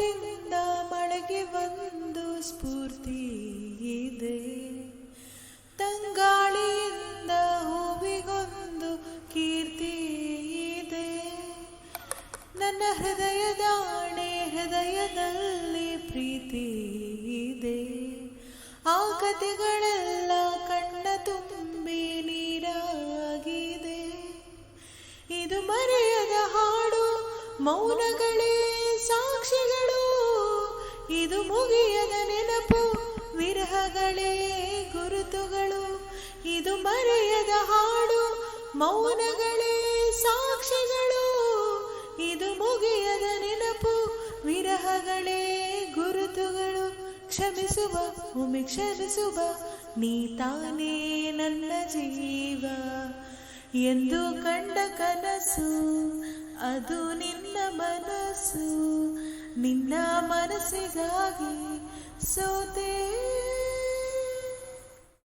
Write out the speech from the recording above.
ಗೂಡಿನಿಂದ ಮಳೆಗೆ ಒಂದು ಸ್ಫೂರ್ತಿ ಇದೆ. ತಂಗಾಳಿಯಿಂದ ಹೂವಿಗೊಂದು ಕೀರ್ತಿ ಇದೆ. ನನ್ನ ಹೃದಯದಾಣೆ ಹೃದಯದಲ್ಲಿ ಪ್ರೀತಿ ಇದೆ. ಆ ಕಥೆಗಳೆಲ್ಲ ಕಣ್ಣ ತುಂಬಿ ನೀರಾಗಿದೆ. ಇದು ಮರೆಯದ ಹಾಡು ಮೌನಗಳೇ ಸಾಕ್ಷಿಗಳು. ಇದು ಮುಗಿಯದ ನೆನಪು, ವಿರಹಗಳೇ ಗುರುತುಗಳು. ಇದು ಮರೆಯದ ಹಾಡು, ಮೌನಗಳೇ ಸಾಕ್ಷಿಗಳು. ಇದು ಮುಗಿಯದ ನೆನಪು, ವಿರಹಗಳೇ ಗುರುತುಗಳು. ಕ್ಷಮಿಸುವ ಒಮ್ಮೆ ಕ್ಷಮಿಸುವ, ನೀ ತಾನೇ ನನ್ನ ಜೀವ. ಎಂದು ಕಂಡ ಕನಸು ಅದು ನಿನ್ನ ಮನಸ್ಸು ನಿನ್ನ ಮನಸ್ಸಿಗಾಗಿ ಸೋತೆ